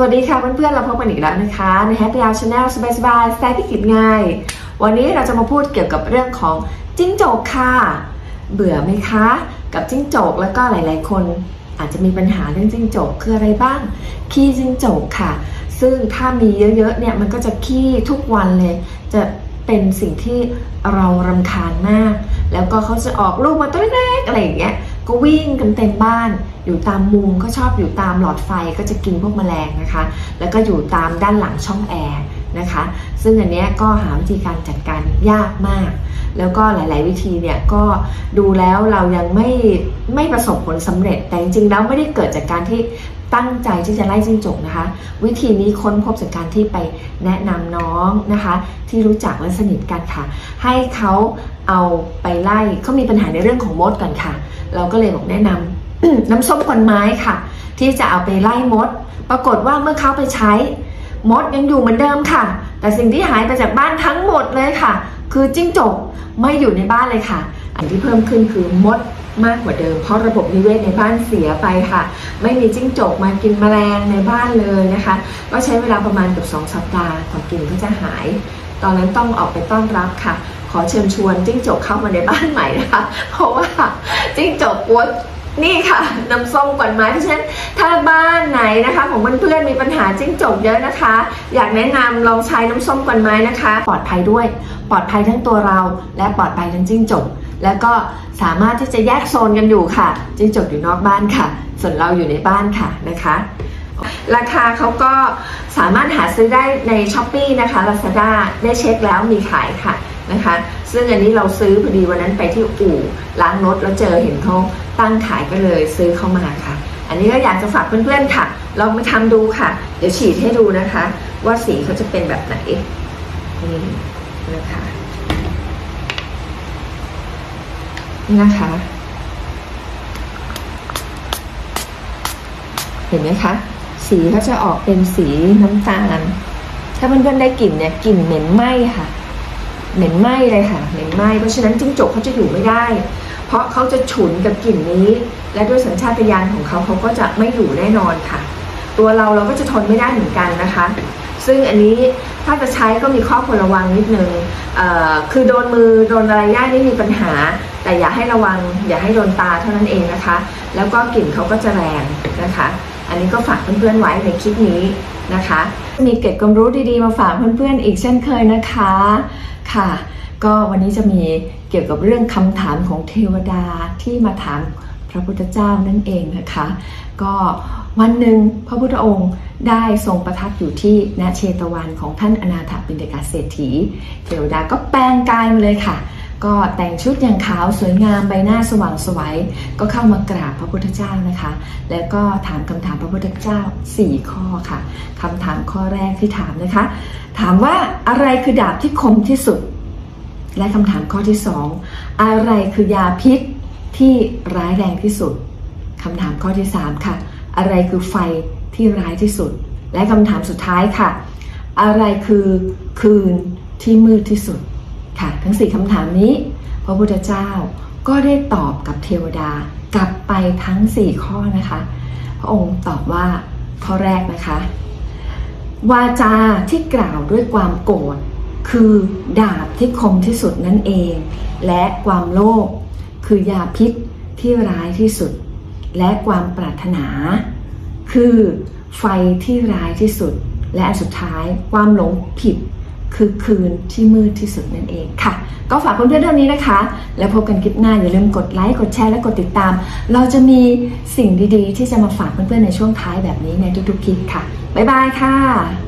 วัสดีค่ะเพื่อนๆเราพบกันอีกแล้วนะคะใน Happy Hour Channel สบายๆสไตล์ที่กิจง่าย วันนี้เราจะมาพูดเกี่ยวกับเรื่องของจิ้งจกค่ะ เบื่อไหมคะ กับจิ้งจกแล้วก็หลายๆ คน อาจจะมีปัญหาเรื่องจิ้งจกคืออะไรบ้าง ขี้จิ้งจกค่ะ ซึ่งถ้ามีเยอะๆเนี่ยมันก็จะขี้ทุกวันเลย จะเป็นสิ่งที่เรารำคาญมาก แล้วก็เขาจะออกลูกมาตัวเล็กๆอะไรอย่างเงี้ย ก็วิ่งกันเต็มบ้าน อยู่ตามมุมก็ชอบอยู่ตามหลอดไฟก็จะกินพวกแมลงนะคะ แล้วก็อยู่ตามด้านหลังช่องแอร์นะคะ ซึ่งอันเนี้ยก็หาวิธีการจัดการยากมาก แล้วก็หลาย ๆ วิธีเนี่ยก็ดูแล้วเรายังไม่ไม่ประสบผลสำเร็จ แต่จริงๆแล้วไม่ได้เกิดจากการที่ ตั้งใจที่จะไล่จิ้งจกนะคะ วิธีนี้ค้นพบจากการที่ไปแนะนำน้องนะคะ ที่รู้จักและสนิทกันค่ะ ให้เขาเอาไปไล่เขามีปัญหาในเรื่องของมดก่อนค่ะ เราก็เลยบอกแนะนำน้ำส้มควันไม้ค่ะ ที่จะเอาไปไล่มด ปรากฏว่าเมื่อเขาไปใช้มดยังอยู่เหมือนเดิมค่ะ แต่สิ่งที่หายไปจากบ้านทั้งหมดเลยค่ะ คือจิ้งจกไม่อยู่ในบ้านเลยค่ะ อันที่เพิ่มขึ้นคือมด มากกว่าเดิม เพราะระบบนิเวศในบ้านเสียไปค่ะ ไม่มีจิ้งจกมากินแมลงในบ้านเลยนะคะ ก็ใช้เวลาประมาณเกือบสองสัปดาห์กว่ากลิ่นก็จะหาย ตอนนั้นต้องออกไปต้อนรับค่ะ ขอเชิญชวนจิ้งจกเข้ามาในบ้านใหม่นะคะ เพราะว่าจิ้งจกกลัว นี่ค่ะน้ำส้มกวนไม้เพราะฉะนั้นถ้าบ้านไหนนะคะ ของเพื่อนๆมีปัญหาจิ้งจกเยอะนะคะ อยากแนะนำลองใช้น้ำส้มกวนไม้นะคะ ปลอดภัยด้วย ปลอดภัยทั้งตัวเราและปลอดภัยทั้งจิ้งจก แล้วก็สามารถที่จะแยกโซนกันอยู่ค่ะ จิ้งจกอยู่นอกบ้านค่ะ ส่วนเราอยู่ในบ้านค่ะนะคะราคาเขาก็สามารถหาซื้อได้ใน s h อ p e e นะคะ Lazada ได้เช็คแล้วมีขายค่ะนะคะ ซึ่งอันนี้เราซื้อพอดีวันนั้นไปที่อู่ล้างรถแล้วเจอเห็นเขาตั้งขายก็เลยซื้อเข้ามาค่ะ อันนี้ก็อยากจะฝากเพื่อนๆค่ะ ลองไปทำดูค่ะ เดี๋ยวฉีดให้ดูนะคะ ว่าสีเขาจะเป็นแบบไหนนี่นะคะนะคะ เห็นไหมคะ สีเขาจะออกเป็นสีน้ำตาล ถ้าเพื่อนๆได้กลิ่นเนี่ยกลิ่นเหม็นไหม้ค่ะ เหม็นไหม้เลยค่ะเหม็นไหม้เพราะฉะนั้นจิ้งจกเขาจะอยู่ไม่ได้ เพราะเขาจะฉุนกับกลิ่นนี้ และด้วยสัญชาตญาณของเขาเขาก็จะไม่อยู่แน่นอนค่ะ ตัวเราเราก็จะทนไม่ได้เหมือนกันนะคะ ซึ่งอันนี้ถ้าจะใช้ก็มีข้อควรระวังนิดนึงคือโดนมือโดนอะไรย่าไม่มีปัญหา แต่อย่าให้ระวัง อย่าให้โดนตาเท่านั้นเองนะคะ แล้วก็กลิ่นเขาก็จะแรงนะคะ อันนี้ก็ฝากเพื่อนๆไว้ในคลิปนี้นะคะ มีเกร็ดความรู้ดีๆมาฝากเพื่อนๆอีกเช่นเคยนะคะค่ะ ก็วันนี้จะมีเกี่ยวกับเรื่องคำถามของเทวดาที่มาถามพระพุทธเจ้านั่นเองนะคะ ก็วันหนึ่งพระพุทธองค์ได้ทรงประทับอยู่ที่ณเชตวันของท่านอนาถปิณฑกาเศรษฐี เทวดาก็แปลงกายมาเลยค่ะ ก็แต่งชุดอย่างขาวสวยงามใบหน้าสว่างสวยก็เข้ามากราบพระพุทธเจ้านะคะ แล้วก็ถามคำถามพระพุทธเจ้า 4 ข้อค่ะคำถามข้อแรกที่ถามนะคะ ถามว่าอะไรคือดาบที่คมที่สุด และคำถามข้อที่ 2 อะไรคือยาพิษที่ร้ายแรงที่สุดคำถามข้อที่ 3 ค่ะ อะไรคือไฟที่ร้ายที่สุด และคำถามสุดท้ายค่ะ อะไรคือคืนที่มืดที่สุด ค่ะ ทั้ง4คำถามนี้ พระพุทธเจ้าก็ได้ตอบกับเทวดากลับไปทั้ง4ข้อนะคะ พระองค์ตอบว่าข้อแรกนะคะ วาจาที่กล่าวด้วยความโกรธคือดาบที่คมที่สุดนั่นเอง และความโลภคือยาพิษที่ร้ายที่สุด และความปรารถนา คือไฟที่ร้ายที่สุด และอันสุดท้ายความหลงผิด คือคืนที่มืดที่สุดนั่นเองค่ะ ก็ฝากเพื่อนๆเท่านี้นะคะ แล้วพบกันคลิปหน้าอย่าลืมกดไลค์กดแชร์และกดติดตาม เราจะมีสิ่งดีๆ ที่จะมาฝากเพื่อนๆในช่วงท้ายแบบนี้ในทุกๆคลิปค่ะบ๊ายบายค่ะ